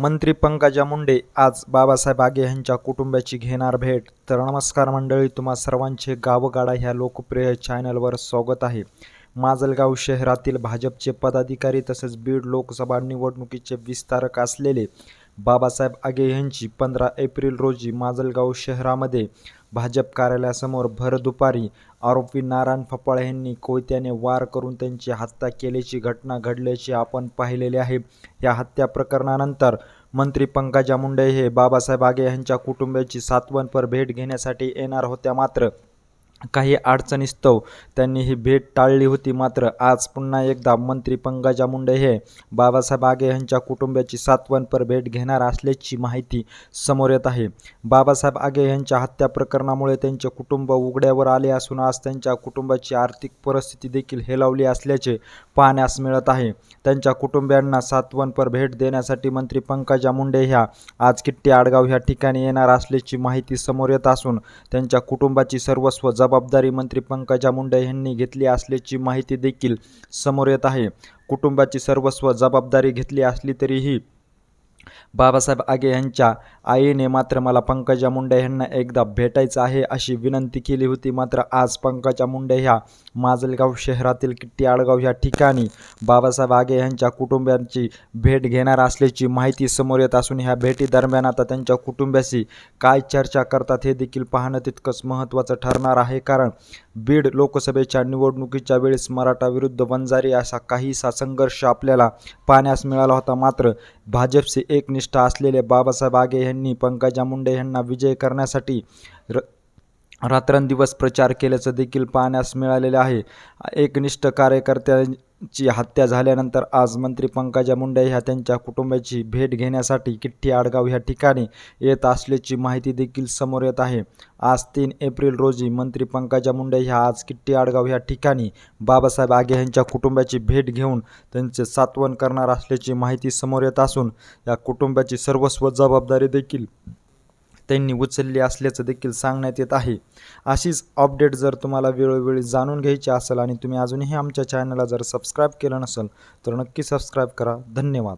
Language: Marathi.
मंत्री पंकजा मुंडे आज बाबासाहेब आगे यांच्या कुटुंबाची घेणार भेट. तर नमस्कार मंडळी तुम्हा सर्वांचे गावगाडा ह्या लोकप्रिय चॅनलवर स्वागत आहे. माजलगाव शहरातील भाजपचे पदाधिकारी तसेच बीड लोकसभा निवडणुकीचे विस्तारक असलेले बाबासाहेब आगे यांची पंधरा एप्रिल रोजी माजलगाव शहरामध्ये भाजप कार्यालयासमोर भर दुपारी आरोपी नारायण फपाळे यांनी कोयत्याने वार करून त्यांची हत्या केल्याची घटना घडल्याची आपण पाहिलेले आहे. या हत्या प्रकरणानंतर मंत्री पंकजा मुंडे हे बाबासाहेब आगे यांच्या कुटुंबियाची सातवनपर भेट घेण्यासाठी येणार होत्या मात्र काही अडचणीस्तव त्यांनी ही भेट टाळली होती मात्र आज पुन्हा एकदा मंत्री पंकजा मुंडे हे बाबासाहेब आगे यांच्या कुटुंबियाची सातवनपर भेट घेणार असल्याची माहिती समोर येत आहे. बाबासाहेब आगे यांच्या हत्या प्रकरणामुळे त्यांचे कुटुंब उघड्यावर आले असून आज त्यांच्या कुटुंबाची आर्थिक परिस्थिती देखील हेलावली असल्याचे पाहण्यास मिळत आहे. त्यांच्या कुटुंबियांना सातवनपर भेट देण्यासाठी मंत्री पंकजा मुंडे ह्या आज किट्टी आडगाव ह्या ठिकाणी येणार असल्याची माहिती समोर येत असून त्यांच्या कुटुंबाची सर्वस्व जबाबदारी मंत्री पंकजा मुंडे यांनी घेतली असल्याची माहिती देखील समोर येत आहे. कुटुंबाची सर्वस्व जबाबदारी घेतली असली तरीही बाबासाहेब आगे यांच्या आईने मात्र मला पंकजा मुंडे यांना एकदा भेटायचं आहे अशी विनंती केली होती. मात्र आज पंकजा मुंडे ह्या माजलगाव शहरातील किट्टी आडगाव या ठिकाणी बाबासाहेब आगे यांच्या कुटुंबियांची भेट घेणार असल्याची माहिती समोर येत असून ह्या भेटीदरम्यान आता त्यांच्या कुटुंबाशी काय चर्चा करतात हे देखील पाहणं तितकंच महत्त्वाचं ठरणार आहे. कारण बीड लोकसभेच्या निवडणुकीच्या वेळेस मराठा विरुद्ध वंजारी असा काहीसा संघर्ष आपल्याला पाहण्यास मिळाला होता. मात्र भाजपचे एकनिष्ठ असलेले बाबासाहेब आगे यांनी पंकजा मुंडे यांना विजय करण्यासाठी र रात्रंदिवस प्रचार केल्याचं देखील पाहण्यास मिळालेलं आहे. एकनिष्ठ कार्यकर्त्यांची हत्या झाल्यानंतर आज मंत्री पंकजा मुंडे ह्या त्यांच्या कुटुंबाची भेट घेण्यासाठी किठ्ठी आडगाव ह्या ठिकाणी येत असल्याची माहिती देखील समोर येत आहे. आज तीन एप्रिल रोजी मंत्री पंकजा मुंडे ह्या आज किट्टी आडगाव ह्या ठिकाणी बाबासाहेब आगे यांच्या कुटुंबाची भेट घेऊन त्यांचे सात्वन करणार असल्याची माहिती समोर येत असून या कुटुंबाची सर्वस्व जबाबदारी देखील त्यांनी उचलली असल्याचं देखील सांगण्यात येत आहे. अशीच अपडेट जर तुम्हाला वेळोवेळी जाणून घ्यायची असेल आणि तुम्ही अजूनही आमच्या चॅनलला जर सबस्क्राईब केलं नसेल तर नक्की सबस्क्राईब करा. धन्यवाद.